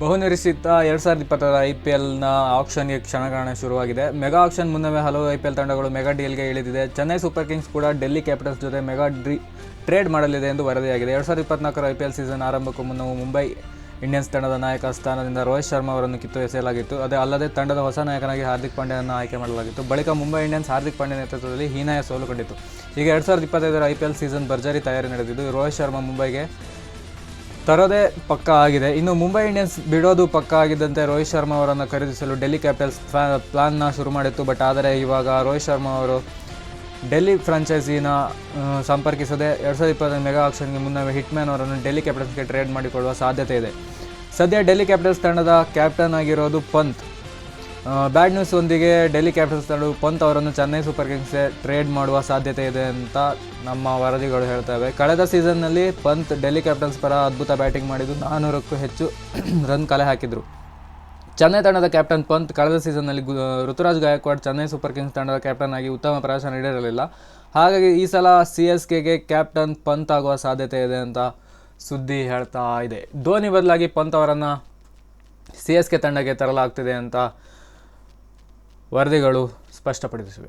ಬಹುನಿರೀಕ್ಷಿತ ಎರಡು ಸಾವಿರದ ಇಪ್ಪತ್ತರ ಐ ಪಿ ಎಲ್ನ ಆಕ್ಷನ್ಗೆ ಕ್ಷಣಗಣನೆ ಶುರುವಾಗಿದೆ. ಮೆಗಾ ಆಕ್ಷನ್ ಮುನ್ನವೇ ಹಲವು ಐ ಪಿ ಎಲ್ ತಂಡಗಳು ಮೆಗಾ ಡೀಲ್ಗೆ ಇಳಿದಿದೆ. ಚೆನ್ನೈ ಸೂಪರ್ ಕಿಂಗ್ಸ್ ಕೂಡ ಡೆಲ್ಲಿ ಕ್ಯಾಪಿಟಲ್ಸ್ ಜೊತೆ ಮೆಗಾ ಡ್ರೀ, ಟ್ರೇಡ್ ಮಾಡಲಿದೆ ಎಂದು ವರದಿಯಾಗಿದೆ. ಎರಡು ಸಾವಿರದ ಇಪ್ಪತ್ನಾಲ್ಕರ ಐ ಪಿ ಎಲ್ ಸೀಸನ್ ಆರಂಭಕ್ಕೂ ಮುನ್ನವೂ ಮುಂಬೈ ಇಂಡಿಯನ್ಸ್ ತಂಡದ ನಾಯಕ ಸ್ಥಾನದಿಂದ ರೋಹಿತ್ ಶರ್ಮಾ ಅವರನ್ನು ಕಿತ್ತು ಎಸೆಯಲಾಗಿತ್ತು. ಅದೇ ಅಲ್ಲದೆ ತಂಡದ ಹೊಸ ನಾಯಕನಾಗಿ ಹಾರ್ದಿಕ್ ಪಾಂಡ್ಯನನ್ನು ಆಯ್ಕೆ ಮಾಡಲಾಗಿತ್ತು. ಬಳಿಕ ಮುಂಬೈ ಇಂಡಿಯನ್ಸ್ ಹಾರ್ದಿಕ್ ಪಾಂಡ್ಯ ನೇತೃತ್ವದಲ್ಲಿ ಹೀನಾಯ ಸೋಲು ಕಂಡಿತು. ಈಗ ಎರಡು ಸಾವಿರದ ಇಪ್ಪತ್ತೈದರ ಐ ಪಿ ಎಲ್ ಸೀಸನ್ ಭರ್ಜರಿ ತಯಾರಿ ನಡೆದಿದ್ದು, ರೋಹಿತ್ ಶರ್ಮಾ ಮುಂಬೈಗೆ ತರೋದೇ ಪಕ್ಕ ಆಗಿದೆ. ಇನ್ನು ಮುಂಬೈ ಇಂಡಿಯನ್ಸ್ ಬಿಡೋದು ಪಕ್ಕ ಆಗಿದ್ದಂತೆ ರೋಹಿತ್ ಶರ್ಮಾ ಅವರನ್ನು ಖರೀದಿಸಲು ಡೆಲ್ಲಿ ಕ್ಯಾಪಿಟಲ್ಸ್ ಪ್ಲಾನ್ನ ಶುರು ಮಾಡಿತ್ತು. ಬಟ್ ಆದರೆ ಇವಾಗ ರೋಹಿತ್ ಶರ್ಮಾ ಅವರು ಡೆಲ್ಲಿ ಫ್ರಾಂಚೈಸಿನ ಸಂಪರ್ಕಿಸದೆ ಎರಡು ಸಾವಿರದ ಇಪ್ಪತ್ತೈದು ಮೆಗಾ ಆಕ್ಷನ್ಗೆ ಮುನ್ನವೇ ಹಿಟ್ಮ್ಯಾನ್ ಅವರನ್ನು ಡೆಲ್ಲಿ ಕ್ಯಾಪಿಟಲ್ಸ್ಗೆ ಟ್ರೇಡ್ ಮಾಡಿಕೊಳ್ಳುವ ಸಾಧ್ಯತೆ ಇದೆ. ಸದ್ಯ ಡೆಲ್ಲಿ ಕ್ಯಾಪಿಟಲ್ಸ್ ತಂಡದ ಕ್ಯಾಪ್ಟನ್ ಆಗಿರೋದು ಪಂತ್. ಬ್ಯಾಡ್ ನ್ಯೂಸ್ ಒಂದಿಗೆ ಡೆಲ್ಲಿ ಕ್ಯಾಪಿಟಲ್ಸ್ ತಂಡವು ಪಂತ್ ಅವರನ್ನು ಚೆನ್ನೈ ಸೂಪರ್ ಕಿಂಗ್ಸ್ಗೆ ಟ್ರೇಡ್ ಮಾಡುವ ಸಾಧ್ಯತೆ ಇದೆ ಅಂತ ನಮ್ಮ ವರದಿಗಳು ಹೇಳ್ತವೆ. ಕಳೆದ ಸೀಸನ್ನಲ್ಲಿ ಪಂತ್ ಡೆಲ್ಲಿ ಕ್ಯಾಪಿಟಲ್ಸ್ ಪರ ಅದ್ಭುತ ಬ್ಯಾಟಿಂಗ್ ಮಾಡಿದ್ದು ನಾನ್ನೂರಕ್ಕೂ ಹೆಚ್ಚು ರನ್ ಕಲೆ ಹಾಕಿದರು. ಚೆನ್ನೈ ತಂಡದ ಕ್ಯಾಪ್ಟನ್ ಪಂತ್ ಕಳೆದ ಸೀಸನ್ನಲ್ಲಿ ಋತುರಾಜ್ ಗಾಯಕ್ವಾಡ್ ಚೆನ್ನೈ ಸೂಪರ್ ಕಿಂಗ್ಸ್ ತಂಡದ ಕ್ಯಾಪ್ಟನ್ ಆಗಿ ಉತ್ತಮ ಪ್ರದರ್ಶನ ನೀಡಿರಲಿಲ್ಲ. ಹಾಗಾಗಿ ಈ ಸಲ ಸಿ ಎಸ್ ಕೆಗೆ ಕ್ಯಾಪ್ಟನ್ ಪಂತ್ ಆಗುವ ಸಾಧ್ಯತೆ ಇದೆ ಅಂತ ಸುದ್ದಿ ಹೇಳ್ತಾ ಇದೆ. ಧೋನಿ ಬದಲಾಗಿ ಪಂತ್ ಅವರನ್ನು ಸಿ ಎಸ್ ಕೆ ತಂಡಕ್ಕೆ ತರಲಾಗ್ತಿದೆ ಅಂತ ವರದಿಗಳು ಸ್ಪಷ್ಟಪಡಿಸಿವೆ.